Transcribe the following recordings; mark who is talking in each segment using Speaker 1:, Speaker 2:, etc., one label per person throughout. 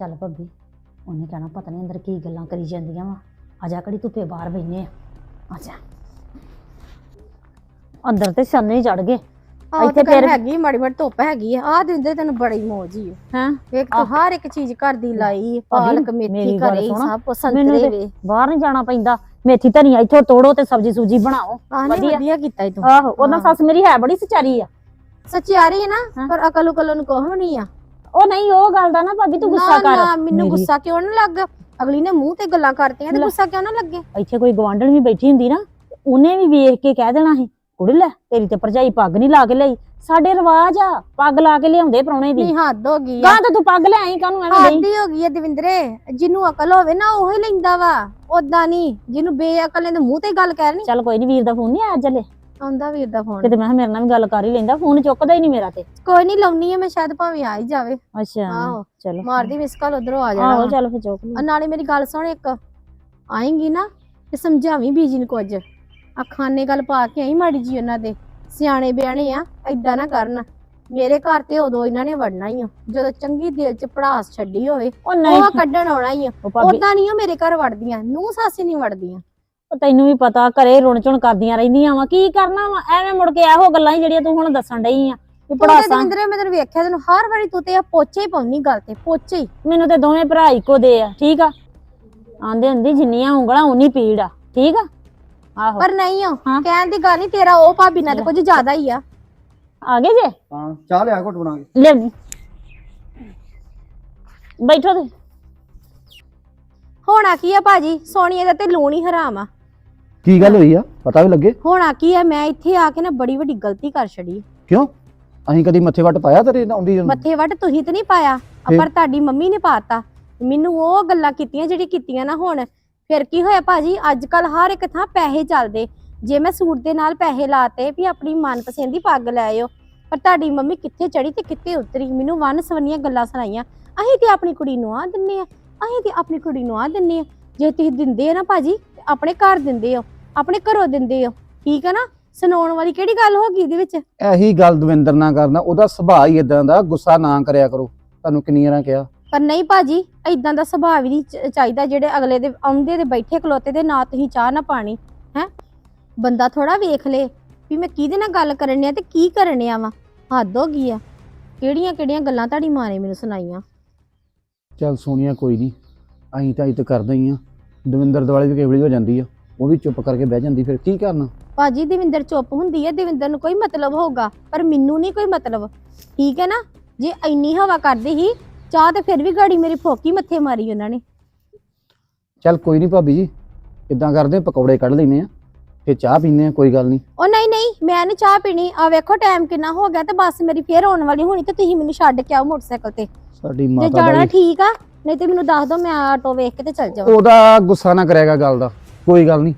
Speaker 1: ਚੱਲ ਭਾਬੀ ਉਹਨੇ ਕਹਿਣਾ ਪਤਾ ਨਹੀਂ ਅੰਦਰ ਕੀ ਗੱਲਾਂ ਕਰੀ ਜਾਂਦੀਆਂ ਵਾ। ਆ ਜਾ ਕੜੀ ਧੁੱਪੇ ਬਾਹਰ ਬੈਨੇ ਆ। ਆ ਜਾ। ਅੰਦਰ ਤੇ ਸੰਨੇ ਚੜ ਗਏ। ਇੱਥੇ
Speaker 2: ਫਿਰ ਹੈਗੀ ਮਾੜੀ ਮਾੜੀ ਧੁੱਪ ਹੈਗੀ ਆ। ਆਹ ਦਿੰਦੇ ਤੈਨੂੰ ਬੜੀ ਮੌਜ ਹੀ ਆ।
Speaker 1: ਹਾਂ?
Speaker 2: ਵੇਖ ਤੂੰ ਹਰ ਇੱਕ ਚੀਜ਼ ਘਰ ਦੀ ਲਾਈ ਪਾਲਕ ਮੇਥੀ
Speaker 1: ਮੇਰੀ ਗੱਲ
Speaker 2: ਘਰੇ ਹੀ
Speaker 1: ਸੁਣ।
Speaker 2: ਸਭ
Speaker 1: ਮੈਨੂੰ
Speaker 2: ਸੰਤਰੇ
Speaker 1: ਤੇ
Speaker 2: ਵੇ।
Speaker 1: ਬਾਹਰ ਨਹੀਂ ਜਾਣਾ ਪੈਂਦਾ। ਮੇਥੀ ਧਨੀਆ ਇੱਥੋਂ ਤੋੜੋ ਤੇ ਸਬਜੀ ਸੂਜੀ ਬਣਾਓ।
Speaker 2: ਆਹ ਨਹੀਂ
Speaker 1: ਵਧੀਆ।
Speaker 2: ਵਧੀਆ ਕੀਤਾ ਈ ਤੂੰ।
Speaker 1: ਆਹੋ ਉਹਨਾਂ
Speaker 2: ਹਾਂ।
Speaker 1: ਸੱਸ ਮੇਰੀ ਹੈ ਬੜੀ ਸਚਾਰੀ ਆ।
Speaker 2: ਸੱਚਿਆਰੀ ਹੈ ਨਾ
Speaker 1: ਹਾਂ।
Speaker 2: ਪਰ ਅਕਲ ਉਕਲ ਨੂੰ ਕੋਹ ਨਹੀਂ ਆ।
Speaker 1: ਉਹ ਨਹੀਂ ਉਹ ਗੱਲ ਦਾ ਨਾ ਭਾਬੀ ਤੂੰ ਗੁੱਸਾ
Speaker 2: ਨਾ,
Speaker 1: ਕਰ।
Speaker 2: ਨਾ, ਮੈਨੂੰ
Speaker 1: ਮੇਰੀ-
Speaker 2: ਗੁੱਸਾ ਕਿਉਂ ਨਾ ਲੱਗ? ਅਗਲੀ ਨੇ ਮੂੰਹ ਤੇ ਗੱਲਾਂ ਕਰਤੀਆਂ ਤੇ
Speaker 1: ਲੈ।
Speaker 2: ਗੁੱਸਾ ਕਿਉਂ ਨਾ ਲੱਗੇ?
Speaker 1: ਇੱਥੇ ਕੋਈ ਗਵਾਂਢਣ ਵੀ ਬੈਠੀ ਹੁੰਦੀ ਨਾ ਉਹਨੇ ਵੀ ਵੇਖ ਕੇ ਕਹਿ ਦੇਣਾ ਸੀ ਕੁੜੀ ਲੈ ਤੇਰੀ ਤੇ ਭਰਜਾਈ ਪੱਗ ਨਹੀਂ ਲਾ ਕੇ ਲਈ। ਸਾਡੇ ਰਿਵਾਜ ਆ ਪੱਗ ਲਾ ਕੇ ਲਿਆਉਂਦੇ ਪ੍ਰਾਹੁਣੇ ਦੀ।
Speaker 2: ਨਹੀਂ ਹੱਦ ਹੋ ਗਈ ਆ।
Speaker 1: ਗਾਂ ਤੇ ਤੂੰ ਪੱਗ ਲੈ ਆਈ ਕਾਹਨੂੰ ਐਵੇਂ ਲਈ
Speaker 2: ਹੱਦ ਹੀ ਹੋ ਗਈ ਆ ਦਵਿੰਦਰੇ। ਜਿਹਨੂੰ ਅਕਲ ਹੋਵੇ ਨਾ ਉਹੀ ਲੈਂਦਾ ਵਾ। ਉਦਾਂ ਨਹੀਂ ਜਿਹਨੂੰ ਬੇਅਕਲ ਨੇ ਤੇ ਮੂੰਹ ਤੇ ਗੱਲ ਕਰਨੀ
Speaker 1: ਚੱਲ ਕੋਈ ਨਹੀਂ ਵੀਰ ਦਾ ਫੋਨ ਨਹੀਂ ਆਇਆ ਚੱਲੇ
Speaker 2: ਆਉਂਦਾ ਵੀਰ ਦਾ ਫੋਨ
Speaker 1: ਕਿਤੇ ਮੈਂ ਕਿਹਾ ਮੇਰੇ ਨਾਲ ਵੀ ਗੱਲ ਕਰ ਹੀ ਲੈਂਦਾ ਫੋਨ ਚੁੱਕਦਾ ਹੀ ਨਹੀਂ ਮੇਰਾ ਤੇ।
Speaker 2: ਕੋਈ ਨਹੀਂ ਲਾਉਣੀ ਆ ਮੈਂ ਸ਼ਾਇਦ ਭਾਵੇਂ ਆ ਹੀ ਜਾਵੇ।
Speaker 1: ਅੱਛਾ
Speaker 2: ਆਹੋ
Speaker 1: ਚਲੋ।
Speaker 2: ਮਾਰਦੀ ਮਿਸ ਕਾਲ ਉਧਰੋਂ ਆ ਜਾਣਾ
Speaker 1: ਆਹੋ
Speaker 2: ਵਾ।
Speaker 1: ਚੱਲ ਫਿਰ ਚੁੱਕ ਲਈ।
Speaker 2: ਆ ਨਾਲੇ ਮੇਰੀ ਗੱਲ ਸੁਣ ਇੱਕ ਆਏਂਗੀ ਨਾ ਤੇ ਸਮਝਾਵੀਂ ਬੀਜੀ ਨੂੰ ਕੁਝ। ਆ ਖਾਨੇ ਗੱਲ ਪਾ ਕੇ ਆਈ ਮਾੜੀ ਜੀ ਉਹਨਾਂ ਦੇ ਸਿਆਣੇ ਬਿਆਣੇ ਆ ਐਦਾਂ ਨਾ ਕਰਨ। ਮੇਰੇ ਘਰ ਤੇ ਉਦੋਂ ਇਹਨਾਂ ਨੇ ਵੜਨਾ ਹੀ ਆ ਜਦੋਂ ਚੰਗੀ ਦਿਲ ਚ ਪੜਾਸ ਛੱਡੀ ਹੋਵੇ
Speaker 1: ਉਹ ਨਹੀਂ।
Speaker 2: ਉਹ ਕੱਢਣ ਆਉਣਾ ਹੀ ਆ।
Speaker 1: ਉਹ ਭਾਬੀ
Speaker 2: ਉਦਾਂ ਨਹੀਂ ਉਹ ਮੇਰੇ ਘਰ ਵੜਦੀਆਂ ਨੂੰ ਸਾਸੀ ਨਹੀਂ ਵੜਦੀਆਂ।
Speaker 1: ਉਹ ਤੈਨੂੰ ਵੀ ਪਤਾ ਘਰੇ ਰੁਣ ਚੁਣ ਕਰਦੀਆਂ ਰਹਿੰਦੀਆਂ ਵਾ। ਕੀ ਕਰਨਾ ਵਾ? ਐਵੇਂ ਮੁੜ ਕੇ ਇਹੋ ਗੱਲਾਂ ਹੀ ਜਿਹੜੀਆਂ ਤੂੰ ਹੁਣ ਦੱਸਣ ਡਈ ਆ। ਵੀ
Speaker 2: ਤੇ
Speaker 1: ਪੜਾਸਾਂ
Speaker 2: ਦਵਿੰਦਰੇ ਮੈਂ ਤੈਨੂੰ ਵੇਖਿਆ ਤੈਨੂੰ ਹਰ ਵਾਰੀ ਤੂੰ ਤੇ ਆ ਪੋਚੇ ਹੀ ਪਾਉਣੀ ਗੱਲ ਤੇ ਪੋਚੇ ਹੀ।
Speaker 1: ਮੈਨੂੰ ਤੇ ਦੋਵੇਂ ਭਰਾ ਇੱਕੋ ਦੇ ਆ ਠੀਕ ਆ? ਆਂਦੇ ਹੁੰਦੀ ਜਿੰਨੀਆਂ ਉਂਗਲਾਂ ਉਨੀ ਪੀੜ ਆ ਠੀਕ ਆ? ਆਹੋ।
Speaker 2: ਪਰ ਨਹੀਂ ਆ
Speaker 1: ਹਾਂ।
Speaker 2: ਕਹਿਣ ਦੀ ਗੱਲ ਨਹੀਂ ਤੇਰਾ ਉਹ ਭਾਬੀ ਨਾਲ ਤੇ ਕੁਝ ਜ਼ਿਆਦਾ ਹੀ ਆ।
Speaker 1: ਆ ਗਏ ਜੇ?
Speaker 3: ਹਾਂ ਚਾਹ ਲਿਆ ਘੁੱਟ ਬਣਾ ਕੇ।
Speaker 1: ਲਿਆਉਣੀ ਬੈਠੋ ਤੇ।
Speaker 2: ਹੋਣਾ ਕੀ ਆ ਭਾਜੀ? ਸੋਨੀਆ ਦਾ ਤੇ ਲੂਣ ਹੀ ਹਰਾਮ ਆ।
Speaker 3: ਕੀ ਗੱਲ ਹੋਈ ਆ? ਪਤਾ ਵੀ ਲੱਗੇ?
Speaker 2: ਹੋਣਾ ਕੀ ਆ? ਮੈਂ ਇੱਥੇ ਆ ਕੇ ਨਾ ਬੜੀ ਵੱਡੀ ਗਲਤੀ ਕਰ ਛੜੀ
Speaker 3: ਕਿਉਂ? ਅਸੀਂ ਕਦੀ ਮੱਥੇ ਵੱਟ ਪਾਇਆ ਤੇਰੇ ਨਾਲ ਆਉਂਦੀ ਜਦੋਂ?
Speaker 2: ਮੱਥੇ ਵੱਟ ਤੁਸੀਂ ਤੇ ਨਹੀਂ ਪਾਇਆ। ਆ
Speaker 3: ਫਿਰ?
Speaker 2: ਪਰ ਤੁਹਾਡੀ ਮੰਮੀ ਨੇ ਪਾਤਾ। ਮੈਨੂੰ ਉਹ ਗੱਲਾਂ ਕੀਤੀਆਂ ਜਿਹੜੀ ਕੀਤੀਆਂ ਨਾ ਹੁਣ। ਫਿਰ ਕੀ ਹੋਇਆ ਭਾਜੀ? ਅੱਜ ਕੱਲ ਹਰ ਇੱਕ ਥਾਂ ਪੈਸੇ ਚੱਲਦੇ। ਜੇ ਮੈਂ ਸੂਟ ਦੇ ਨਾਲ ਪੈਸੇ ਲਾਤੇ ਵੀ ਆਪਣੀ ਮਨਪਸੰਦ ਦੀ ਪੱਗ ਲੈ ਆਇਓ ਪਰ ਤੁਹਾਡੀ ਮੰਮੀ ਕਿੱਥੇ ਚੜੀ ਤੇ ਕਿੱਥੇ ਉਤਰੀ? ਮੈਨੂੰ ਵਨ ਸਵੰਨੀਆਂ ਗੱਲਾਂ ਸੁਣਾਈਆਂ। ਅਸੀਂ ਤੇ ਆਪਣੀ ਕੁੜੀ ਨੂੰ ਆ ਦਿੰਨੇ ਆ। ਅਸੀਂ ਤੇ ਆਪਣੀ ਕੁੜੀ ਨੂੰ ਆ ਦਿੰਨੇ ਆ। ਜੇ ਤੁਸੀਂ ਦਿੰਦੇ ਆ ਨਾ ਭਾਜੀ ਤੇ ਆਪਣੇ ਘਰ ਦਿੰਦੇ ਹੋ ਆਪਣੇ ਘਰੋਂ ਦਿੰਦੇ ਹੋ ਠੀਕ ਆ ਨਾ? ਸੁਣਾਉਣ ਵਾਲੀ ਕਿਹੜੀ ਗੱਲ ਹੋ ਗਈ ਇਹਦੇ ਵਿੱਚ?
Speaker 3: ਇਹੀ ਗੱਲ ਦਵਿੰਦਰ ਨਾਲ ਕਰਨਾ ਉਹਦਾ ਸੁਭਾਅ ਹੀ ਇਦਾਂ ਦਾ ਗੁੱਸਾ ਨਾ ਕਰਿਆ ਕਰੋ। ਤੁਹਾਨੂੰ ਕਿੰਨੀ ਵਾਰਾਂ ਕਿਹਾ?
Speaker 2: ਪਰ ਨਹੀਂ ਭਾਜੀ ਇਦਾਂ ਦਾ ਸੁਭਾਅ ਵੀ ਨਹੀਂ ਚ- ਚਾਹੀਦਾ ਜਿਹੜੇ ਅਗਲੇ ਦੇ ਆਉਂਦੇ ਦੇ ਬੈਠੇ ਖਲੋਤੇ ਦੇ ਨਾ ਤੁਸੀਂ ਚਾਹ ਨਾ ਪਾਣੀ ਹੈ? ਬੰਦਾ ਥੋੜਾ ਵੇਖ ਲੇ ਵੀ ਮੈਂ ਕਿਹਦੇ ਨਾਲ ਗੱਲ ਕਰਨੀ ਆ ਤੇ ਕੀ ਕਰਨੀ ਆ ਵਾ। ਹੱਦ ਹੋ ਗਈ ਆ। ਕਿਹੜੀਆਂ ਕਿਹੜੀਆਂ ਗੱਲਾਂ ਤੁਹਾਡੀ ਮਾਂ ਨੇ ਮੈਨੂੰ ਸੁਣਾਈਆਂ?
Speaker 3: ਚੱਲ ਸੋਨੀਆ ਕੋਈ ਨਹੀਂ। ਅਸੀਂ ਤਾਂ ਇੱਜ਼ਤ ਕਰਦੇ ਹੀ ਆ। ਦਵਿੰਦਰ ਦੁਆਲੇ ਵੀ ਕਈ ਵਾਰੀ ਹੋ ਜਾਂਦੀ ਆ ਉਹ ਵੀ ਚੁੱਪ ਕਰਕੇ ਬਹਿ ਜਾਂਦੀ ਫਿਰ ਕੀ ਕਰਨਾ?
Speaker 2: ਭਾਜੀ ਦਵਿੰਦਰ ਚੁੱਪ ਹੁੰਦੀ ਹੈ ਦਵਿੰਦਰ ਨੂੰ ਕੋਈ ਮਤਲਬ ਹੋਊਗਾ ਪਰ ਮੈਨੂੰ ਨਹੀਂ ਕੋਈ ਮਤਲਬ। ਠੀਕ ਹੈ ਨਾ? ਜੇ ਇੰਨੀ ਹਵਾ ਕਰਦੀ ਸੀ ਚਾਹ ਤੇ ਫਿਰ ਵੀ ਗਾੜੀ ਮੇਰੀ ਫੋਕੀ ਮੱਥੇ ਮਾਰੀ ਉਹਨਾਂ ਨੇ।
Speaker 3: ਚੱਲ ਕੋਈ ਨਹੀਂ ਭਾਬੀ ਜੀ ਇਦਾਂ ਕਰਦੇ ਆ, ਪਕੌੜੇ ਕੱਢ ਲੈਨੇ ਆ ਤੇ ਚਾਹ ਪੀਨੇ ਆ ਕੋਈ ਗੱਲ ਨਹੀਂ।
Speaker 2: ਉਹ ਨਹੀਂ ਨਹੀਂ ਮੈਂ ਨੀ ਚਾਹ ਪੀਣੀ। ਆ ਵੇਖੋ ਟਾਈਮ ਕਿੰਨਾ ਹੋ ਗਿਆ ਤੇ ਬੱਸ ਮੇਰੀ ਫੇਰ ਆਉਣ ਵਾਲੀ ਹੋਣੀ ਤੇ ਤੁਸੀਂ ਮੈਨੂੰ ਛੱਡ ਕੇ ਆਓ ਮੋਟਰਸਾਈਕਲ ਤੇ।
Speaker 3: ਸਾਡੀ
Speaker 2: ਜੇ
Speaker 3: ਮਾਤਾ
Speaker 2: ਜਾਣਾ
Speaker 3: ਦਾ
Speaker 2: ਠੀਕ ਆ ਨਹੀਂ ਤੇ ਮੈਨੂੰ ਦੱਸ ਦਿਓ ਮੈਂ ਆਟੋ ਵੇਖ ਕੇ ਤੇ ਚੱਲ ਜਾਵਾਂ।
Speaker 3: ਉਹਦਾ ਗੁੱਸਾ ਨਾ ਕਰਿਆਗਾ ਗੱਲ ਦਾ ਕੋਈ ਗੱਲ ਨਹੀਂ।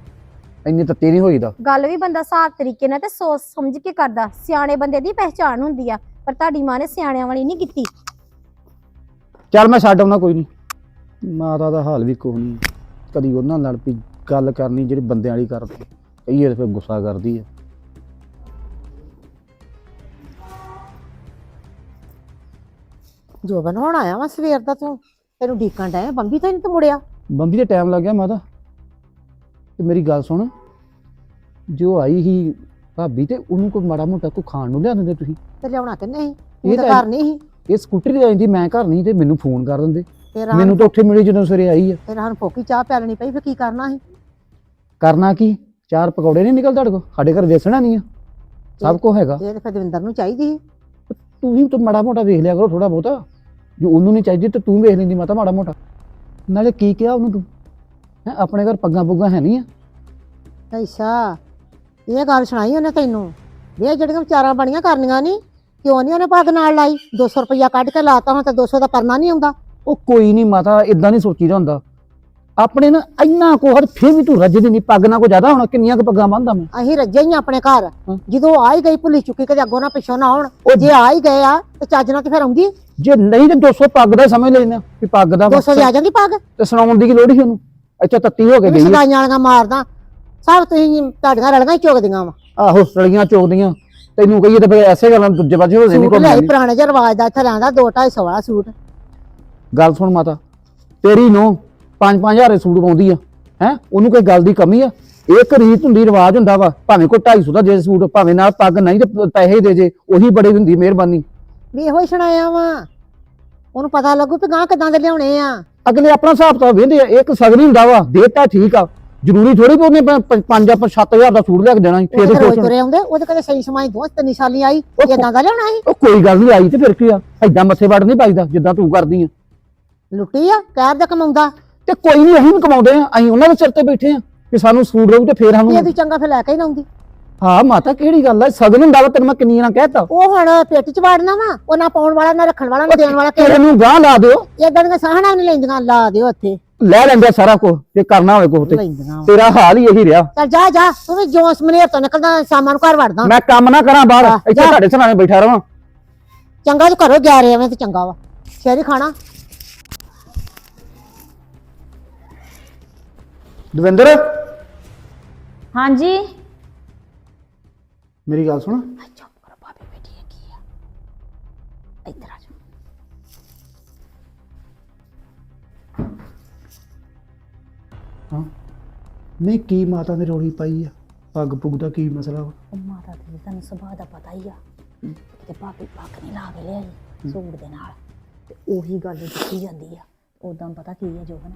Speaker 3: ਇੰਨੀ ਤੱਤੀ ਨਹੀਂ ਹੋਈਦਾ।
Speaker 2: ਗੱਲ ਵੀ ਬੰਦਾ ਹਿਸਾਬ ਤਰੀਕੇ ਨਾਲ ਤੇ ਸੋਚ ਸਮਝ ਕੇ ਕਰਦਾ ਸਿਆਣੇ ਬੰਦੇ ਦੀ ਪਹਿਚਾਣ ਹੁੰਦੀ ਆ ਪਰ ਤੁਹਾਡੀ ਮਾਂ ਨੇ ਸਿਆਣਿਆਂ ਵਾਲੀ ਨਹੀਂ ਕੀਤੀ।
Speaker 3: ਚੱਲ ਮੈਂ ਛੱਡ ਆਉਣਾ ਕੋਈ ਨਹੀਂ। ਮਾਤਾ ਦਾ ਹਾਲ ਵੀ ਕੋਈ ਨਹੀਂ। ਕਦੀ ਉਹਨਾਂ ਨਾਲ ਵੀ ਗੱਲ ਕਰਨੀ ਜਿਹੜੀ ਬੰਦਿਆਂ ਵਾਲੀ ਕਰਦੇ ਕਹੀਏ ਤੇ ਫਿਰ ਗੁੱਸਾ ਕਰਦੀ ਹੈ
Speaker 4: ਜੋਬਨ ਹੁਣ ਆਇਆ ਵਾ ਸਵੇਰ ਦਾ ਤੂੰ? ਤੈਨੂੰ ਢੀਕਣ ਡਿਆ ਬੰਬੀ ਤਾਂ ਨਹੀਂ ਤੂੰ ਮੁੜਿਆ?
Speaker 3: ਬੰਬੀ ਦੇ ਟਾਈਮ ਲੱਗ ਗਿਆ ਮਾਤਾ। ਤੇ ਮੇਰੀ ਗੱਲ ਸੁਣ। ਜੋ ਆਈ ਸੀ ਭਾਬੀ ਤੇ ਉਹਨੂੰ ਕੋਈ ਮਾੜਾ ਮੋਟਾ ਕੋ ਖਾਣ ਨੂੰ ਲਿਆ ਦਿੰਦੇ ਤੁਸੀਂ?
Speaker 4: ਤੇ ਲਿਆਉਣਾ ਕਿ ਨਹੀਂ?
Speaker 3: ਇਹ
Speaker 4: ਤਾਂ
Speaker 3: ਤਾਂ-
Speaker 4: ਘਰ ਨਹੀਂ ਸੀ।
Speaker 3: ਇਹ ਸਕੂਟਰੀ ਤੇ ਆਈਂਦੀ ਮੈਂ ਘਰ ਨਹੀਂ ਤੇ ਮੈਨੂੰ ਫੋਨ ਕਰ ਦਿੰਦੇ। ਮੈਨੂੰ ਤਾਂ ਉੱਥੇ ਮਿਲੀ ਜਦੋਂ ਸਵੇਰੇ ਆਈ ਆ।
Speaker 4: ਤੇਰਾ ਹੁਣ ਫੋਕੀ ਚਾਹ ਪਿਆਲਣੀ ਪਈ ਫਿਰ ਕੀ ਕਰਨਾ ਸੀ?
Speaker 3: ਕਰਨਾ ਕੀ? ਚਾਰ ਪਕੌੜੇ ਨਹੀਂ ਨਿਕਲ ਤੁਹਾਡੇ ਕੋ ਸਾਡੇ ਘਰ ਵੇਸਣਾ ਨਹੀਂ ਆ। ਸਭ ਕੁਝ ਹੈਗਾ।
Speaker 4: ਇਹ ਤੇ ਫਿਰ ਦਵਿੰਦਰ ਨੂੰ ਚਾਹੀਦੀ
Speaker 3: ਤੂੰ ਵੀ ਤਾਂ ਮਾੜਾ ਮੋਟਾ ਵੇਖ ਲਿਆ ਕਰੋ ਥੋੜਾ ਬਹੁਤਾ। ਜੋ ਉਹਨੂੰ ਨਹੀਂ ਚਾਹੀਦੀ ਤੇ ਤੂੰ ਵੇਖ ਲੈਂਦੀ ਮਾਤਾ ਮਾੜਾ ਮੋਟਾ। ਨਾਲੇ ਕੀ ਕਿਹਾ ਉਹਨੂੰ ਤੂੰ? ਹੈਂ ਆਪਣੇ ਘਰ ਪੱਗਾਂ ਪੁੱਗਾਂ ਹੈ ਨਹੀਂ ਆ?
Speaker 4: ਅੱਛਾ ਇਹ ਗੱਲ ਸੁਣਾਈ ਉਹਨੇ ਤੈਨੂੰ? ਵੀ ਇਹ ਜਿਹੜੀਆਂ ਵਿਚਾਰਾਂ ਬਣੀਆਂ ਕਰਨੀਆਂ ਨਹੀਂ ਕਿਉਂ ਨਹੀਂ ਉਹਨੇ ਪੱਗ ਨਾਲ ਲਾਈ? 200 ਰੁਪਇਆ ਕੱਢ ਕੇ ਲਾਤਾ ਹੁਣ ਤੇ 200 ਦਾ ਪਰਨਾ ਨਹੀਂ ਆਉਂਦਾ।
Speaker 3: ਉਹ ਕੋਈ ਨਹੀਂ ਮਾਤਾ ਇਦਾਂ ਨਹੀਂ ਸੋਚੀਦਾ ਹੁੰਦਾ। ਆਪਣੇ ਨਾ ਇੰਨਾ ਕੋ ਹਰ ਫੇਰ ਵੀ ਤੂੰ ਰੱਜਦੀ ਨਹੀਂ ਪੱਗ ਨਾ ਕੋ ਜ਼ਿਆਦਾ ਹੋਣਾ ਕਿੰਨੀਆਂ ਕੁ ਪੱਗਾਂ ਬੰਨਦਾ ਮੈਂ?
Speaker 4: ਅਸੀਂ ਰੱਜੇ ਹੀ ਆਂ ਆਪਣੇ ਘਰ। ਜਦੋਂ ਆ ਹੀ ਗਈ ਭੁੱਲੀ ਚੁੱਕੀ ਕਦੇ ਅੱਗੋਂ ਨਾ ਪਿੱਛੋਂ ਨਾ ਆਉਣ।
Speaker 3: ਉਹ
Speaker 4: ਜੇ ਆ ਹੀ ਗਏ ਆ ਤੇ ਚੱਜ ਨਾਲ ਤੇ ਫਿਰ ਆਉਂਦੀ?
Speaker 3: ਜੇ ਨਹੀਂ ਤੇ 200 ਪੱਗ ਦਾ ਸਮਝ ਲੈਣਾ ਵੀ ਪੱਗ ਦਾ
Speaker 4: 200 ਦੇ ਆ ਜਾਂਦੀ ਪੱਗ?
Speaker 3: ਤੇ ਸੁਣਾਉਣ ਦੀ ਕੀ ਲੋੜ ਸੀ ਉਹਨੂੰ? ਇੱਥੇ ਤੱਤੀ ਹੋ ਕੇ ਗਈ।
Speaker 4: ਸਦਾਈਆਂ ਵਾਲੀਆਂ ਮਾਰਦਾ। ਸਭ ਤੁਸੀਂ ਤੁਹਾਡੀਆਂ ਰਲੀਆਂ ਹੀ ਚੁਗਦੀਆਂ ਵਾ।
Speaker 3: ਆਹੋ ਰਲੀਆਂ ਚੋਕਦੀਆਂ ਤੈਨੂੰ ਕਹੀਏ ਤਾਂ ਫਿਰ ਐਸੇ ਗੱਲਾਂ ਦੂਜੇ ਪਾਸੇ ਹੋ ਨਹੀਂ
Speaker 4: ਸੂਟ
Speaker 3: ਕੋਈ
Speaker 4: ਪੁਰਾਣੇ ਜਿਹਾ ਰਿਵਾਜ ਦਾ ਇੱਥੇ ਰਹਿੰਦਾ 2 250 ਵਾਲਾ ਸੂਟ।
Speaker 3: ਗੱਲ ਸੁਣ ਮਾਤਾ ਤੇਰੀ ਨੂੰ 5-5000 ਦੇ ਸੂਟ ਪਾਉਂਦੀ ਆ ਹੈ? ਉਹਨੂੰ ਕੋਈ ਗੱਲ ਦੀ ਕਮੀ ਆ? ਇੱਕ ਰੀਤ ਹੁੰਦੀ ਰਿਵਾਜ ਹੁੰਦਾ ਵਾ ਭਾਵੇਂ ਕੋਈ 250 ਦਾ ਦੇ ਸੂਟ ਭਾਵੇਂ ਨਾਲ ਪੱਗ ਨਹੀਂ ਤੇ ਪੈਸੇ ਦੇ ਜੇ ਉਹੀ ਬੜੀ ਹੁੰਦੀ ਮਿਹਰਬਾਨੀ।
Speaker 4: ਵੀ ਇਹੋ ਹੀ ਸੁਣਾਇਆ ਵਾ। ਉਹਨੂੰ ਪਤਾ ਲੱਗੂ ਵੀ ਗਾਂ ਕਿਦਾਂ ਦੇ ਲਿਆਉਣੇ ਆ।
Speaker 3: ਅਗਲੇ ਆਪਣਾ ਹਿਸਾਬ ਤਾਂ ਵੇਂਦੇ ਆ ਇੱਕ ਸਗਨੀ ਹੁੰਦਾ ਵਾ ਦੇਤਾ ਠੀਕ ਆ। ਜ਼ਰੂਰੀ ਥੋੜੀ ਕਿ ਉਹਨੇ 5 ਜਾਂ 7000 ਦਾ ਸੂਟ ਲਿਆ ਕੇ ਦੇਣਾ ਸੀ
Speaker 4: ਉਹ
Speaker 3: ਫੇਰ
Speaker 4: ਰੋਜ਼
Speaker 3: ਸੋਚਣ
Speaker 4: ਤੁਰੇ ਆਉਂਦੇ ਉਹਦੇ ਕਦੇ ਸਹੀ ਸਮਾਈ ਦੋਸਤ ਤਿੰਨ ਸਾਲੀ ਆਈ
Speaker 3: ਉਹ
Speaker 4: ਇਦਾਂ ਦਾ ਲਿਆਉਣਾ ਸੀ?
Speaker 3: ਉਹ ਕੋਈ ਗੱਲ ਨਹੀਂ ਆਈ ਤੇ ਫਿਰ ਕੀ ਆ? ਐਦਾਂ ਮੱਥੇ ਵੜ ਨਹੀਂ ਪਾਈਦਾ ਜਿੱਦਾਂ ਤੂੰ ਕਰਦੀ ਆ।
Speaker 4: ਲੁੱਟੀ ਆ ਕਹਿਰ ਦਾ ਕਮਾਉਂਦਾ।
Speaker 3: ਤੇ ਕੋਈ ਨਹੀਂ ਅਸੀਂ ਵੀ ਕਮਾਉਂਦੇ ਆ ਅਸੀਂ ਉਹਨਾਂ ਦੇ ਸਿਰ ਤੇ ਬੈਠੇ ਆ ਕਿ ਸਾਨੂੰ ਸੂਟ ਰਹੂ ਤੇ ਫੇਰ ਸਾਨੂੰ
Speaker 4: ਇਹਦੀ ਚੰਗਾ ਫਿਰ ਲੈ ਕੇ ਹੀ ਲਾਉਂਦੀ।
Speaker 3: ਹਾਂ ਮਾਤਾ ਕਿਹੜੀ ਗੱਲ ਆ? ਸਗਨ ਹੁੰਦਾ ਵਾ ਤੈਨੂੰ ਮੈਂ ਕਿੰਨੀ ਨਾ ਕਹਿਤਾ।
Speaker 4: ਉਹ ਹੁਣ ਪੇਟ ਚ ਵਾੜਨਾ ਵਾ ਉਹ ਨਾ ਪਾਉਣ ਵਾਲਾ ਨਾ ਰੱਖਣ ਵਾਲਾ ਨਾ ਦੇਣ ਵਾਲਾ
Speaker 3: ਤੇਰੇ ਨੂੰ ਗਾਂ ਲਾ ਦਿਓ।
Speaker 4: ਇਦਾਂ ਦੀਆਂ ਸਾਹਣਾ ਨਹੀਂ ਲੈਂਦੀਆਂ ਲਾ ਦਿਓ ਇੱਥੇ।
Speaker 3: ਲੈ ਲੈਂਦੇ ਸਾਰਾ ਕੁਝ ਜੇ ਕਰਨਾ ਹੋਵੇ ਕੁਝ ਤੇ।
Speaker 4: ਲੈਂਦੀਆਂ।
Speaker 3: ਤੇਰਾ ਹਾਲ ਹੀ ਇਹੀ ਰਿਹਾ।
Speaker 4: ਚੱਲ ਜਾ ਜਾ ਤੂੰ ਵੀ ਜੋਸ ਮਨੇਰ ਤੋਂ ਨਿਕਲਦਾ ਸ਼ਾਮਾਂ ਨੂੰ ਘਰ ਵੜਦਾ।
Speaker 3: ਮੈਂ ਕੰਮ ਨਾ ਕਰਾਂ ਬਾਹਰ
Speaker 4: ਜਾ,
Speaker 3: ਇੱਥੇ
Speaker 4: ਜਾ।
Speaker 3: ਤੁਹਾਡੇ ਸਰਾਣੇ ਬੈਠਾ ਰਵਾਂ।
Speaker 4: ਚੰਗਾ ਤੂੰ ਘਰੋਂ ਗਿਆ ਰਿਹਾ ਐਵੇਂ ਤੇ ਚੰਗਾ ਵਾ। ਸ਼ੇਰੀ ਖਾਣਾ।
Speaker 3: ਦਵਿੰਦਰ?
Speaker 1: ਹਾਂਜੀ?
Speaker 3: ਮੇਰੀ ਗੱਲ ਸੁਣ।
Speaker 1: ਚੁੱਪ ਕਰੋ ਭਾਬੀ ਬੈਠੀ ਹੈ ਕੀ ਆ। ਇੱਧਰ ਆ ਜਾ
Speaker 3: ਹਾਂ। ਨਹੀਂ ਕੀ ਮਾਤਾ ਨੇ ਰੋੜੀ ਪਾਈ ਆ? ਪੱਗ ਪੁੱਗ ਦਾ ਕੀ ਮਸਲਾ ਵਾ?
Speaker 1: ਉਹ ਮਾਤਾ ਦੀ ਤੁਹਾਨੂੰ ਸੁਭਾਅ ਦਾ ਪਤਾ ਹੀ ਆ। ਕਿਤੇ ਭਾਬੀ ਪੱਕ ਨਹੀਂ ਲਾ ਕੇ ਲਿਆਈ ਸੂਟ ਦੇ ਨਾਲ। ਤੇ ਉਹੀ ਗੱਲ ਦਿੱਤੀ ਜਾਂਦੀ ਆ। ਉਦਾਂ ਪਤਾ ਕੀ ਆ ਜੋਬਨ?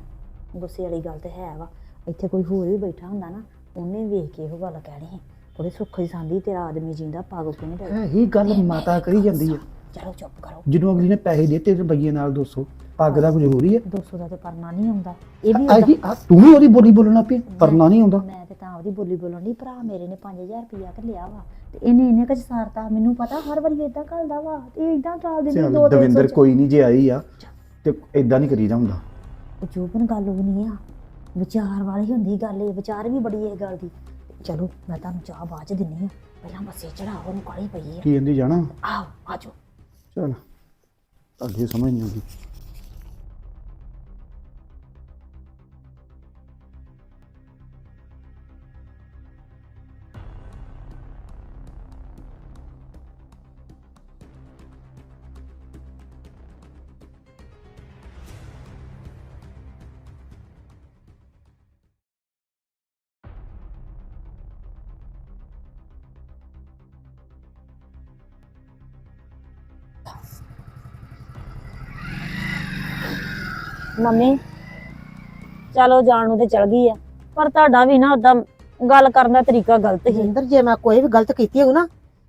Speaker 1: ਗੁੱਸੇ ਵਾਲੀ ਗੱਲ ਤੇ ਹੈ ਵਾ। ਇੱਥੇ ਕੋਈ ਹੋਰ ਵੀ ਬੈਠਾ ਹੁੰਦਾ ਨਾ ਉਹਨੇ ਵੇਖ ਕੇ ਇਹ ਗੱਲ ਕਹਿਣੀ ਸੀ। ਬੜੀ ਸੁੱਖ ਦੀ ਸੰਦੀ ਤੇਰਾ ਆਦਮੀ ਜਿੰਦਾ ਪੱਗ ਕਿਉਂ ਨਹੀਂ
Speaker 3: ਇਹ ਹੀ ਗੱਲ ਮਾਤਾ ਕਰੀ ਜਾਂਦੀ ਆ।
Speaker 1: ਚਲੋ ਚੁੱਪ ਕਰੋ।
Speaker 3: ਜਦੋਂ ਅਗਲੀ ਨੇ ਪੈਸੇ ਦਿੱਤੇ ਰੁਪਈਏ ਨਾਲ 200 ਪੱਗ ਦਾ ਕੋਈ ਜ਼ਰੂਰੀ ਹੈ
Speaker 1: 200 ਦਾ ਤੇ ਪਰਨਾ ਨਹੀਂ ਆਉਂਦਾ। ਇਹ ਵੀ
Speaker 3: ਆਹੀ ਤੂੰ ਵੀ ਉਹਦੀ ਬੋਲੀ ਬੋਲਣਾ ਪਈ ਪਰਨਾ ਨਹੀਂ ਆਉਂਦਾ।
Speaker 1: ਮੈਂ ਤੇ ਤਾਂ ਉਹਦੀ ਬੋਲੀ ਬੋਲਣ ਦੀ ਭਰਾ ਮੇਰੇ ਨੇ 5000 ਰੁਪਇਆ ਕਿ ਲਿਆ ਵਾ। ਤੇ ਇਹਨੇ ਇਹਨੇ ਕੁਝ ਸਾਰਤਾ ਮੈਨੂੰ ਪਤਾ ਹਰ ਵਾਰੀ ਇਦਾਂ ਘਲਦਾ ਵਾ ਤੇ ਇਦਾਂ ਟਾਲ ਦਿੰਦੀ
Speaker 3: ਚੱਲ
Speaker 1: ਦੋ ਤਿੰਨ
Speaker 3: ਦਵਿੰਦਰ ਕੋਈ ਨਹੀਂ ਜੇ ਆਈ ਆ ਤੇ ਇਦਾਂ ਨਹੀਂ ਕਰੀਦਾ ਹੁੰਦਾ।
Speaker 1: ਜੋਬਨ ਗੱਲ ਉਹ ਨਹੀਂ ਆ। ਵਿਚਾਰ ਵਾਲੀ ਹੁੰਦੀ ਗੱਲ ਇਹ ਵਿਚਾਰ ਵੀ ਬੜੀ ਇਹ ਗੱਲ ਦੀ। ਚਲੋ ਮੈਂ ਤੁਹਾਨੂੰ ਚਾਹ ਬਾਅਦ ਚ ਦਿੰਨੀ ਆ। ਪਹਿਲਾਂ ਬੱਸੇ ਚੜਾਓ ਉਹਨੂੰ ਕਾਲੀ ਪਈ ਆ।
Speaker 3: ਕੀ ਕਹਿੰਦੀ ਜਾਣਾ?
Speaker 1: ਆਓ ਆਜੋ
Speaker 3: ਚਲ ਅੱਗੇ ਸਮਝ ਨਹੀਂ ਆਉਂਦੀ।
Speaker 1: ਮੰਮੀ ਚਲੋ ਜਾਣ ਨੂੰ ਤੇ ਚਲ ਗਈ ਆ ਪਰ ਤੁਹਾਡਾ ਵੀ ਨਾ ਉਦਾਂ ਗੱਲ ਕਰਨ ਦਾ ਤਰੀਕਾ ਗਲਤ ਸੀ।
Speaker 4: ਜਿੰਦਰ ਜੇ ਮੈਂ ਕੋਈ ਵੀ ਗਲਤ ਕੀਤੀ ਹੋਊ ਨਾ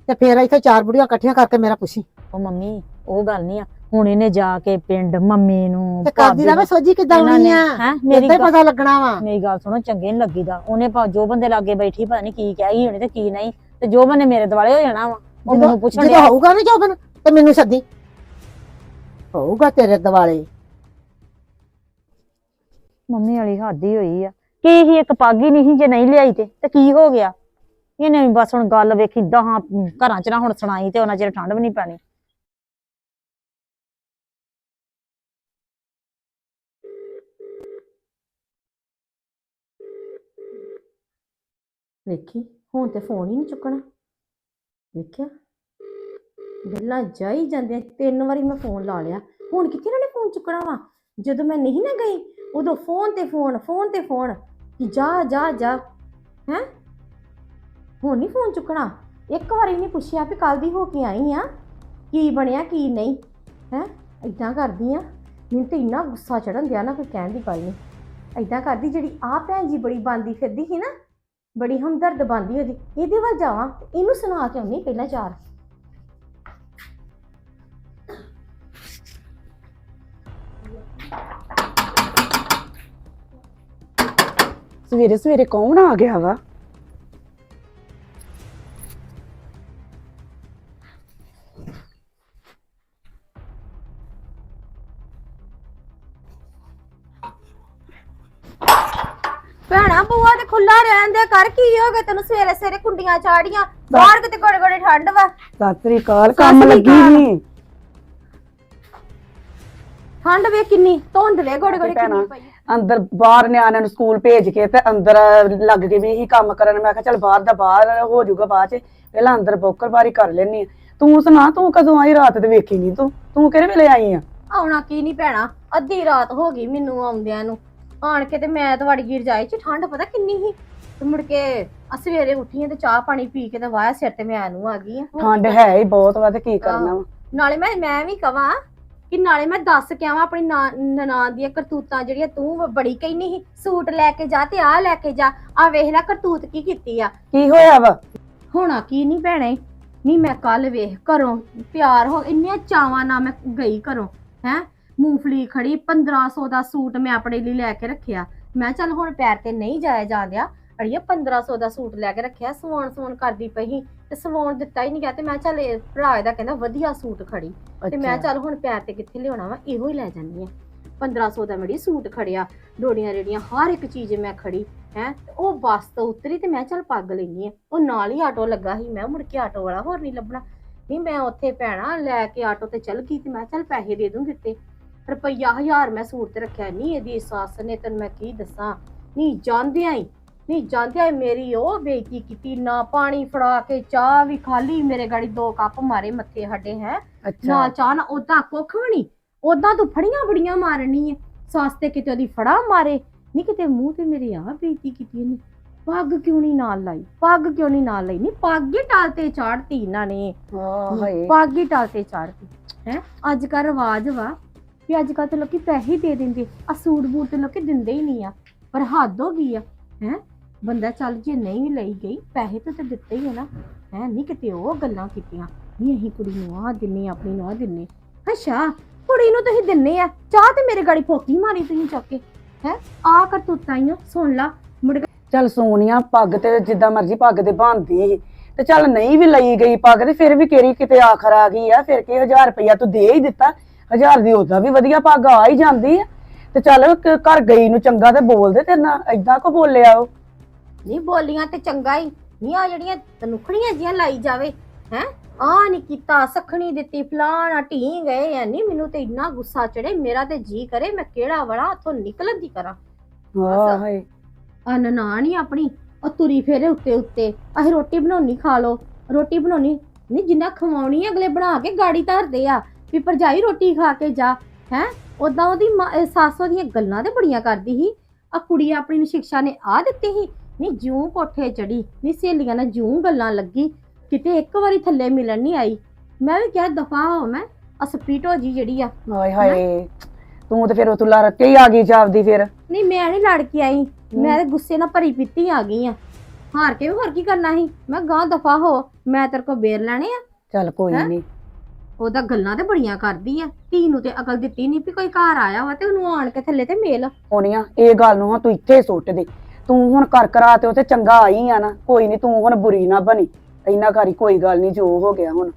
Speaker 4: ਤੇ ਫੇਰ ਇੱਥੇ ਚਾਰ ਬੁੜੀਆਂ ਇਕੱਠੀਆਂ ਕਰਕੇ ਮੇਰਾ ਪੁੱਛੀ।
Speaker 1: ਉਹ ਮੰਮੀ ਉਹ ਗੱਲ ਨਹੀਂ ਆ ਹੁਣ ਇਹਨੇ ਜਾ ਕੇ ਪਿੰਡ ਮੰਮੀ ਨੂੰ
Speaker 4: ਤੇ ਕਰਦੀ ਰਵੇ ਸੋਝੀ ਕਿੱਦਾਂ ਹੋਣੀ ਆ?
Speaker 1: ਹੈਂ? ਮੇਰੀ ਗੱਲ-
Speaker 4: ਪਤਾ ਲੱਗਣਾ ਵਾ।
Speaker 1: ਮੇਰੀ ਗੱਲ ਸੁਣੋ ਚੰਗੇ ਨਹੀਂ ਲੱਗੀਦਾ। ਉਹਨੇ ਭਾ ਜੋ ਬੰਦੇ ਲਾਗੇ ਬੈਠੀ ਪਤਾ ਨਹੀਂ ਕੀ ਕਹਿ ਗਈ ਹੋਣੀ ਤੇ ਕੀ ਨਹੀਂ ਤੇ ਜੋ ਬੰਨੇ ਮੇਰੇ ਦੁਆਲੇ ਹੋ ਜਾਣਾ ਵਾ ਉਹ ਮੈਨੂੰ ਪੁੱਛਣ
Speaker 4: ਜਦੋਂ ਹੋਊਗਾ ਨਾ ਜੋਬਨ ਤੇ ਮੈਨੂੰ ਸੱਦੀ। ਹੋਊਗਾ ਤੇਰੇ ਦਿਵਾਲੇ
Speaker 1: ਮੰਮੀ ਵਾਲੀ ਹੱਦ ਹੀ ਹੋਈ ਆ। ਕੀ ਹੀ ਇੱਕ ਪੱਗ ਹੀ ਨਹੀਂ ਜੇ ਨਹੀਂ ਲਿਆਈ ਤੇ ਤੇ ਕੀ ਹੋ ਗਿਆ? ਇਹਨੇ ਵੀ ਬਸ ਹੁਣ ਗੱਲ ਵੇਖੀ ਦਹਾਂ ਘਰਾਂ ਚ ਨਾ ਹੁਣ ਸੁਣਾਈ ਤੇ ਉਹਨਾਂ ਚਿਰ ਠੰਡ ਵੀ ਨਹੀਂ ਪੈਣੀ।
Speaker 2: ਵੇਖੀ ਹੁਣ ਤੇ ਫੋਨ ਹੀ ਨਹੀਂ ਚੁੱਕਣਾ। ਵੇਖਿਆ? ਗੱਲਾਂ ਜਾਈ ਜਾਂਦੇ ਤਿੰਨ ਵਾਰੀ ਮੈਂ ਫੋਨ ਲਾ ਲਿਆ। ਹੁਣ ਕਿੱਥੇ ਇਹਨਾਂ ਨੇ ਫੋਨ ਚੁੱਕਣਾ ਵਾ? ਜਦੋਂ ਮੈਂ ਨਹੀਂ ਨਾ ਗਈ ਉਦੋਂ ਫੋਨ ਤੇ ਫੋਨ ਫੋਨ ਤੇ ਫੋਨ ਕਿ ਜਾ ਜਾ ਜਾ। ਹੈ? ਹੁਣ ਨਹੀਂ ਫੋਨ ਚੁੱਕਣਾ? ਇੱਕ ਵਾਰੀ ਨਹੀਂ ਪੁੱਛਿਆ ਵੀ ਕੱਲ ਦੀ ਹੋ ਕੇ ਆਈ ਆ? ਕੀ ਬਣਿਆ, ਕੀ ਨਹੀਂ? ਹੈ? ਇਦਾਂ ਕਰਦੀ ਆ। ਮੈਨੂੰ ਤੇ ਇੰਨਾ ਗੁੱਸਾ ਚੜਨ ਦਿਆ ਨਾ ਕੋਈ ਕਹਿਣ ਦੀ ਗੱਲ ਨਹੀਂ ਇਦਾਂ ਕਰਦੀ ਜਿਹੜੀ ਆ ਭੈਣ ਜੀ ਬੜੀ ਬਾਂਦੀ ਫਿਰਦੀ ਸੀ ਨਾ, ਬੜੀ ਹਮਦਰਦ ਬਾਂਦੀ ਉਹਦੀ। ਇਹਦੇ ਵੱਲ ਜਾਵਾਂ ਇਹਨੂੰ ਸੁਣਾ ਕੇ ਆਉਣੀ ਪਹਿਲਾਂ ਚਾਰ।
Speaker 5: ਸਵੇਰੇ ਸਵੇਰੇ ਕੌਣ ਆ ਗਿਆ ਵਾ?
Speaker 2: ਭੈਣਾ ਬੂਆ ਤੇ ਖੁੱਲਾ ਰਹਿਣ ਦਿਆ ਕਰ ਕੀ ਹੋ ਗਿਆ ਤੈਨੂੰ ਸਵੇਰੇ ਸਵੇਰੇ ਕੁੰਡੀਆਂ ਚਾੜੀਆਂ? ਬਾਹਰ ਕਿਤੇ ਗੋੜੇ ਗੋੜੇ ਠੰਡ ਵਾ।
Speaker 5: ਸਤਿ ਸ੍ਰੀ ਅਕਾਲ ਕੰਮ
Speaker 2: ਸਤਿ ਸ੍ਰੀ
Speaker 5: ਲੱਗੀ
Speaker 2: ਅਕਾਲ।
Speaker 5: ਨਹੀਂ
Speaker 2: ਠੰਡ ਵੇ ਕਿੰਨੀ ਧੁੰਦ ਵੇ ਗੋੜੇ ਗੋੜੇ
Speaker 5: ਭੈਣਾ
Speaker 2: ਕਿੰਨੀ ਪਈ
Speaker 5: ਅੰਦਰ ਬਾਹਰ ਨਿਆਣਿਆਂ ਨੂੰ ਸਕੂਲ ਭੇਜ ਕੇ ਤੇ ਅੰਦਰ ਲੱਗ ਕੇ ਵੀ ਇਹੀ ਕੰਮ ਕਰਨ। ਮੈਂ ਕਿਹਾ ਚੱਲ ਬਾਹਰ ਦਾ ਬਾਹਰ ਹੋ ਜਾਊਗਾ ਬਾਅਦ ਚ। ਪਹਿਲਾਂ ਅੰਦਰ ਬੋਕਰ ਬਾਰੀ ਕਰ ਲੈਣੀ ਤੂੰ ਸੁਣਾ ਤੂੰ ਕਦੋਂ ਆਈ ਰਾਤ ਤੇ ਵੇਖੀ ਨਹੀਂ ਤੂੰ? ਤੂੰ ਕਿਹੜੇ ਵੇਲੇ ਆਈ ਆ?
Speaker 2: ਆਉਣਾ ਕੀ ਨਹੀਂ ਪੈਣਾ। ਅੱਧੀ ਰਾਤ ਹੋ ਗਈ ਮੈਨੂੰ ਆਉਂਦਿਆਂ ਨੂੰ। ਆਣ ਕੇ ਤੇ ਮੈਂ ਤੁਹਾਡੀ ਗਿਰ ਜਾਈ ਚ ਠੰਡ ਪਤਾ ਕਿੰਨੀ ਸੀ। ਤੇ ਮੁੜ ਕੇ ਆ ਸਵੇਰੇ ਉੱਠੀ ਆਂ ਤੇ ਚਾਹ ਪਾਣੀ ਪੀ ਕੇ ਤੇ ਵਾਇਆ ਸਿਰ ਤੇ ਮੈਂ ਨੂੰ ਆ ਗਈ ਆ।
Speaker 5: ਠੰਡ ਹੈ ਹੀ ਬਹੁਤ ਵਾ ਤੇ ਕੀ ਕਰਨਾ ਵਾ।
Speaker 2: ਨਾਲੇ ਮੈਂ ਮੈਂ ਵੀ ਕਵਾਂ ਕਿ ਨਾਲੇ ਮੈਂ ਦੱਸ ਕੇ ਆਵਾਂ ਆਪਣੀ ਨਨਾਣ ਦੀਆਂ ਕਰਤੂਤਾਂ ਜਿਹੜੀਆਂ ਤੂੰ ਬੜੀ ਕਹਿਨੀ ਸੀ। ਸੂਟ ਲੈ ਕੇ ਜਾ ਤੇ ਆਹ ਲੈ ਕੇ ਜਾ। ਆ ਵੇਖ ਲੈ ਕਰਤੂਤ ਕੀ ਕੀਤੀ ਆ।
Speaker 5: ਕੀ ਹੋਇਆ ਵਾ?
Speaker 2: ਹੋਣਾ ਕੀ ਨਹੀਂ ਭੈਣੇ? ਨਹੀਂ ਮੈਂ ਕੱਲ ਵੇਖ ਘਰੋਂ ਪਿਆਰ ਹੋ ਇੰਨੀਆਂ ਚਾਵਾਂ ਨਾਲ ਮੈਂ ਗਈ ਘਰੋਂ ਹੈ? ਮੂੰਗਫਲੀ ਖੜੀ 1500 ਦਾ ਸੂਟ ਮੈਂ ਆਪਣੇ ਲਈ ਲੈ ਕੇ ਰੱਖਿਆ। ਮੈਂ ਚੱਲ ਹੁਣ ਪੈਰ ਤੇ ਨਹੀਂ ਜਾਇਆ ਜਾਂਦਿਆ। ਅੜੀਏ 1500 ਦਾ ਸੂਟ ਲੈ ਕੇ ਰੱਖਿਆ ਸਵਾਉਣ ਸਵਾਉਣ ਕਰਦੀ ਪਈ ਸੀ ਤੇ ਸਵਾਉਣ ਦਿੱਤਾ ਹੀ ਨਹੀਂ ਗਿਆ ਤੇ ਮੈਂ ਚੱਲ ਇਹ ਭਰਾ ਇਹਦਾ ਕਹਿੰਦਾ ਵਧੀਆ ਸੂਟ ਖੜੀ ਤੇ ਮੈਂ ਚੱਲ ਹੁਣ ਪੈਰ ਤੇ ਕਿੱਥੇ ਲਿਆਉਣਾ ਵਾ ਇਹੋ ਹੀ ਲੈ ਜਾਂਦੀ ਆ। 1500 ਦਾ ਮੇਰੀ ਸੂਟ ਖੜਿਆ ਡੋਡੀਆਂ ਰੇੜੀਆਂ ਹਰ ਇੱਕ ਚੀਜ਼ ਮੈਂ ਖੜੀ ਹੈ ਉਹ ਬੱਸ ਤੋਂ ਉਤਰੀ ਤੇ ਮੈਂ ਚੱਲ ਪੱਗ ਲੈਣੀ ਆ। ਉਹ ਨਾਲ ਹੀ ਆਟੋ ਲੱਗਾ ਸੀ ਮੈਂ ਮੁੜ ਕੇ ਆਟੋ ਵਾਲਾ ਹੋਰ ਨਹੀਂ ਲੱਭਣਾ। ਨਹੀਂ ਮੈਂ ਉੱਥੇ ਪੈਣਾ ਲੈ ਕੇ ਆਟੋ ਤੇ ਚੱਲ ਗਈ ਤੇ ਮੈਂ ਚੱਲ ਪੈਸੇ ਦੇ ਦੂੰ ਦਿੱਤੇ। ਰੁਪਈਆ ਹਜ਼ਾਰ ਮੈਂ ਸੂਟ ਤੇ ਰੱਖਿਆ ਨਹੀਂ ਇਹਦੀ ਸੱਸ ਨੇ ਤੈਨੂੰ ਮੈਂ ਕੀ ਦੱਸਾਂ? ਨਹੀਂ ਜਾਂਦਿਆਂ ਹੀ ਨਹੀਂ ਜਾਂਦਿਆਂ ਹੀ ਮੇਰੀ ਉਹ ਬੇਇੱਜ਼ਤੀ ਕੀਤੀ ਨਾ ਪਾਣੀ ਫੜਾ ਕੇ ਚਾਹ ਵੀ ਖਾਲੀ ਮੇਰੇ ਗਾੜੀ ਦੋ ਕੱਪ ਮਾਰੇ ਮੱਥੇ ਸਾਡੇ ਹੈ। ਨਾ ਚਾਹ ਨਾ ਉਦਾਂ ਕੁੱਖ ਵੀ ਨਹੀਂ। ਉਦਾਂ ਤੂੰ ਫੜੀਆਂ ਬੜੀਆਂ ਮਾਰਨੀ ਐ। ਸੱਸ ਤੇ ਕਿਤੇ ਉਹਦੀ ਫੜਾ ਮਾਰੇ। ਨਹੀਂ ਕਿਤੇ ਮੂੰਹ ਤੇ ਮੇਰੀ ਆ ਬੇਇੱਜ਼ਤੀ ਕੀਤੀ ਇਹਨੇ ਪੱਗ ਕਿਉਂ ਨਹੀਂ ਨਾਲ ਲਾਈ? ਪੱਗ ਕਿਉਂ ਨਹੀਂ ਨਾਲ ਲਈ? ਨਹੀਂ ਪੱਗ ਹੀ ਟਾਲ ਤੇ ਚਾੜਤੀ ਇਹਨਾਂ ਨੇ।
Speaker 5: ਹਾਏ।
Speaker 2: ਪੱਗ ਹੀ ਟਾਲ ਤੇ ਚਾੜਤੀ। ਹੈ? ਅੱਜ ਕੱਲ ਰਿਵਾਜ ਵਾ ਵੀ ਅੱਜ ਕੱਲ ਤੇ ਲੋਕੀ ਪੈਸੇ ਹੀ ਦੇ ਦਿੰਦੇ। ਆ ਸੂਟ ਬੂਟ ਤੇ ਲੋਕੀ ਦਿੰਦੇ ਹੀ ਨਹੀਂ ਆ। ਪਰ ਹੱਦ ਹੋ ਗਈ ਆ। ਹੈ? ਬੰਦਾ ਚੱਲ ਜੇ ਨਹੀਂ ਵੀ ਲਈ ਗਈ, ਪੈਸੇ ਤਾਂ ਤੇ ਦਿੱਤੇ ਹੀ ਆ ਨਾ। ਹੈ, ਨਹੀਂ ਕਿਤੇ ਉਹ ਗੱਲਾਂ ਕੀਤੀਆਂ। ਨਹੀਂ, ਅਸੀਂ ਕੁੜੀ ਨੂੰ ਆ ਦਿੰਨੇ ਆਪਣੀ ਨੂੰ ਆ ਦਿੰਨੇ ਅੱਛਾ, ਕੁੜੀ ਨੂੰ ਤੁਸੀਂ ਦਿੰਨੇ ਆ। ਚਾਹ ਤੇ ਮੇਰੇ ਗਾੜੀ ਫੋਕੀ ਮਾਰੀ ਤੁਸੀਂ ਚੱਕ ਕੇ। ਹੈ ਆ ਕਰ ਤੂੰ ਤਾਈਓ ਸੁਣ ਲਾ। ਮੁੜ ਕੇ
Speaker 5: ਚੱਲ ਸੋਨੀਆ ਪੱਗ ਤੇ ਜਿੱਦਾਂ ਮਰਜ਼ੀ ਪੱਗ ਤੇ ਬਾਂਧਦੀ ਸੀ। ਤੇ ਚੱਲ ਨਹੀਂ ਵੀ ਲਈ ਗਈ ਪੱਗ ਤੇ, ਫਿਰ ਵੀ ਕਿਹੜੀ ਕਿਤੇ ਆਖਰ ਆ ਗਈ ਆ, ਫਿਰ ਕਿ 1000 ਰੁਪਇਆ ਤੂੰ ਦੇ ਹੀ ਦਿੱਤਾ। 1000 ਦੀ ਉਹਦਾ ਵੀ ਵਧੀਆ ਪੱਗ ਆ ਹੀ ਜਾਂਦੀ ਆ। ਤੇ ਚੱਲ ਘਰ ਗਈ ਨੂੰ ਚੰਗਾ ਤੇ ਬੋਲਦੇ ਤੇ ਨਾ ਏਦਾਂ ਕੋ ਬੋਲਿਆ ਉਹ।
Speaker 2: ਨਹੀਂ ਬੋਲੀਆਂ ਤੇ ਚੰਗਾ ਹੀ ਨਹੀਂ ਆ ਜਿਹੜੀਆਂ ਤਨੁਖੜੀਆਂ ਜੀਆਂ ਲਾਈ ਜਾਵੇ ਹੈ? ਆ ਨਹੀਂ ਕੀਤਾ ਸਖਣੀ ਦਿੱਤੀ ਫਲਾਣਾ ਢੀ ਗਏ ਐ। ਨਹੀਂ ਮੈਨੂੰ ਤੇ ਇੰਨਾ ਗੁੱਸਾ ਚੜੇ ਮੇਰਾ ਤੇ ਜੀ ਕਰੇ ਮੈਂ ਕਿਹੜਾ ਵੜਾ ਉਥੋਂ ਨਿਕਲਣ ਦੀ ਕਰਾਂ।
Speaker 5: ਹਾਏ
Speaker 2: ਆ ਨਨਾਣੀ ਆਪਣੀ ਉਹ ਤੁਰੀ ਫੇਰੇ ਉੱਤੇ ਉੱਤੇ। ਅਸੀਂ ਰੋਟੀ ਬਣਾਉਣੀ ਖਾ ਲੋ ਰੋਟੀ ਬਣਾਉਣੀ ਨਹੀਂ ਜਿੰਨਾ ਖਵਾਉਣੀ ਆ, ਅਗਲੇ ਬਣਾ ਕੇ ਗਾੜੀ ਧਰਦੇ ਆ। ਵੀ ਭਰਜਾਈ ਰੋਟੀ ਖਾ ਕੇ ਜਾ ਹੈ? ਉਦਾਂ ਉਹਦੀ ਸੱਸ ਉਹਦੀਆਂ ਗੱਲਾਂ ਤੇ ਬੜੀਆਂ ਕਰਦੀ ਸੀ। ਆ ਕੁੜੀ ਆਪਣੀ ਨੂੰ ਸਿੱਖਿਆ ਨੇ ਆ ਦਿੱਤੀ ਸੀ। ਨਹੀਂ ਜੂੰ ਕੋਠੇ ਚੜੀ ਨਹੀਂ ਸਹੇਲੀਆਂ ਨਾਲ ਜੂੰ ਗੱਲਾਂ ਲੱਗੀ ਕਿਤੇ ਇੱਕ ਵਾਰੀ ਥੱਲੇ ਮਿਲਣ ਨਹੀਂ ਆਈ। ਮੈਂ ਵੀ ਕਿਹਾ ਦਫਾ ਹੋ ਮੈਂ ਆ ਸਪੀਟੋ ਜੀ ਜਿਹੜੀ ਆ।
Speaker 5: ਹਾਏ ਹਾਏ ਤੂੰ ਤੇ ਫਿਰ ਉਹ ਤੂੰ ਲੜ ਕੇ ਹੀ ਆ ਗਈ ਜਾਪਦੀ ਫਿਰ।
Speaker 2: ਨਹੀਂ ਮੈਂ ਨਹੀਂ ਲੜ ਕੇ ਆਈ ਮੈਂ ਤੇ ਗੁੱਸੇ ਨਾਲ ਭਰੀ ਪੀਤੀ ਆ ਗਈ ਆ। ਹਾਰ ਕੇ ਵੀ ਹੋਰ ਕੀ ਕਰਨਾ ਸੀ? ਮੈਂ ਗਾਂ ਦਫਾ ਹੋ ਮੈਂ ਤੇਰੇ ਕੋ ਬੇਰ ਲੈਣੇ ਆ।
Speaker 5: ਚੱਲ ਕੋਈ? ਨਹੀਂ
Speaker 2: ਉਹਦਾ ਗੱਲਾਂ ਤੇ ਬੜੀਆਂ ਕਰਦੀ ਆ। ਧੀ ਨੂੰ ਤੇ ਅਕਲ ਦਿੱਤੀ ਨਹੀਂ ਵੀ ਕੋਈ ਘਰ ਆਇਆ ਵਾ ਤੇ ਉਹਨੂੰ ਆਣ ਕੇ ਥੱਲੇ ਤੇ ਮੇਲ।
Speaker 5: ਸੋਨੀਆ ਇਹ ਗੱਲ ਨੂੰ ਹਾਂ ਤੂੰ ਇੱਥੇ ਸੁੱਟ ਦੇ। ਤੂੰ ਹੁਣ ਕਰ ਕਰਾ ਤੇ ਉਹ ਤੇ ਚੰਗਾ ਆਈ ਆ ਨਾ ਕੋਈ ਨਹੀਂ ਤੂੰ ਹੁਣ ਬੁਰੀ ਨਾ ਬਣੀ। ਇੰਨਾ ਕਰੀ ਕੋਈ ਗੱਲ ਨਹੀਂ ਜੋ ਹੋ ਗਿਆ ਹੁਣ।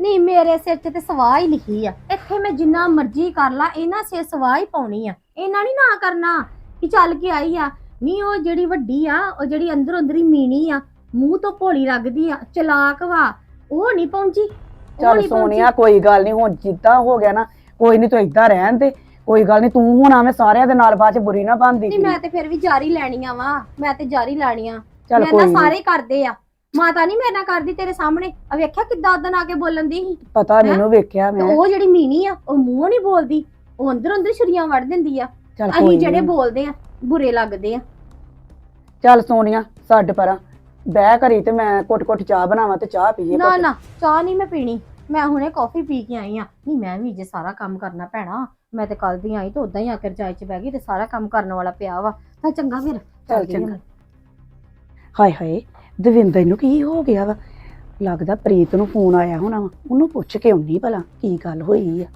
Speaker 2: ਨਹੀਂ ਮੇਰੇ ਸਿਰ 'ਚ ਤੇ ਸਵਾਹ ਹੀ ਲਿਖੀ ਆ। ਇੱਥੇ ਮੈਂ ਜਿੰਨਾ ਮਰਜ਼ੀ ਕਰ ਲਾਂ ਇਹਨਾਂ ਸਿਰ ਸਵਾਹ ਹੀ ਪਾਉਣੀ ਆ। ਇਹਨਾਂ ਨਹੀਂ ਨਾ ਕਰਨਾ ਕਿ ਚੱਲ ਕੇ ਆਈ ਆ। ਨਹੀਂ ਉਹ ਜਿਹੜੀ ਵੱਡੀ ਆ ਉਹ ਜਿਹੜੀ ਅੰਦਰ ਅੰਦਰ ਮੀਣੀ ਆ ਮੂੰਹ ਤੋਂ ਭੋਲੀ ਲੱਗਦੀ ਆ ਚਲਾਕ ਵਾ ਉਹ ਨਹੀਂ ਪਹੁੰਚੀ ਉਹ
Speaker 5: ਚੱਲ
Speaker 2: ਨਹੀਂ ਪਹੁੰਚੀ।
Speaker 5: ਸੋਨੀਆ ਕੋਈ ਗੱਲ ਨਹੀਂ ਹੁਣ ਜਿੱਦਾਂ ਹੋ ਗਿਆ ਨਾ ਕੋਈ ਨਹੀਂ ਤੂੰ ਏਦਾਂ ਰਹਿਣ ਦੇ। ਕੋਈ ਗੱਲ ਨਹੀਂ ਤੂੰ ਹੁਣ ਆਵੇਂ ਸਾਰਿਆਂ ਦੇ ਨਾਲ ਬਾਅਦ ਚ ਬੁਰੀ ਨਾ ਬਣਦੀ।
Speaker 2: ਨਹੀਂ ਮੈਂ ਤੇ ਫਿਰ ਵੀ ਜਾਰੀ ਲੈਣੀਆਂ ਵਾ ਮੈਂ ਤੇ ਜਾਰੀ ਲੈਣੀਆਂ।
Speaker 5: ਚੱਲ
Speaker 2: ਮੈਂ
Speaker 5: ਕੋਈ
Speaker 2: ਨੀ ਸਾਰੇ ਕਰਦੇ ਆ। ਮਾਤਾ ਨਹੀਂ ਮੇਰੇ ਨਾਲ ਕਰਦੀ ਤੇਰੇ ਸਾਹਮਣੇ। ਆ ਵੇਖਿਆ ਕਿੱਦਾਂ ਉਦੋਂ ਆ ਕੇ ਬੋਲਣ ਦੀ ਸੀ?
Speaker 5: ਪਤਾ ਮੈਨੂੰ ਵੇਖਿਆ
Speaker 2: ਤੇ
Speaker 5: ਮੈਂ।
Speaker 2: ਉਹ ਜਿਹੜੀ ਮੀਣੀ ਆ ਉਹ ਮੂੰਹੋਂ ਨਹੀਂ ਬੋਲਦੀ। ਉਹ ਅੰਦਰ ਅੰਦਰ ਛੁਰੀਆਂ ਵੜ ਦਿੰਦੀ ਆ।
Speaker 5: ਚੱਲ ਕੋਈ
Speaker 2: ਅਸੀਂ ਜਿਹੜੇ
Speaker 5: ਨੀ।
Speaker 2: ਬੋਲਦੇ ਆ ਬੁਰੇ ਲੱਗਦੇ ਆ।
Speaker 5: ਚੱਲ ਸੋਨੀਆ ਛੱਡ ਪਰਾਂ। ਬਹਿ ਕਰੀ ਤੇ ਮੈਂ ਘੁੱਟ ਚਾਹ ਬਣਾਵਾਂ ਤੇ ਚਾਹ ਪੀਏ
Speaker 2: ਨਾ
Speaker 5: ਘੁੱਟ।
Speaker 2: ਨਾ ਚਾਹ ਨਹੀਂ ਮੈਂ ਪੀਣੀ। ਮੈਂ ਹੁਣੇ ਕਾਫੀ ਪੀ ਕੇ ਆਈ ਆ। ਨਹੀਂ ਮੈਂ ਵੀ ਜੇ ਸਾਰਾ ਕੰਮ ਕਰਨਾ ਪੈਣਾ ਮੈਂ ਤੇ ਕੱਲ ਦੀ ਆਈ ਤੇ ਉਦਾਂ ਹੀ ਆ ਕੇ ਰਜਾਈ ਚ ਬਹਿ ਗਈ ਤੇ ਸਾਰਾ ਕੰਮ ਕਰਨ ਵਾਲਾ ਪਿਆ ਵਾ। ਤਾਂ ਚੰਗਾ ਫਿਰ
Speaker 5: ਚੱਲ
Speaker 2: ਚੱਲਦੀ
Speaker 5: ਚੰਗਾ। ਹਾਏ ਹਾਏ ਦਵਿੰਦਰ ਨੂੰ ਕੀ ਹੋ ਗਿਆ ਵਾ? ਲੱਗਦਾ ਪ੍ਰੀਤ ਨੂੰ ਫੋਨ ਆਇਆ ਹੋਣਾ ਵਾ ਉਹਨੂੰ ਪੁੱਛ ਕੇ ਆਉਣੀ ਭਲਾ ਕੀ ਗੱਲ ਹੋਈ ਆ।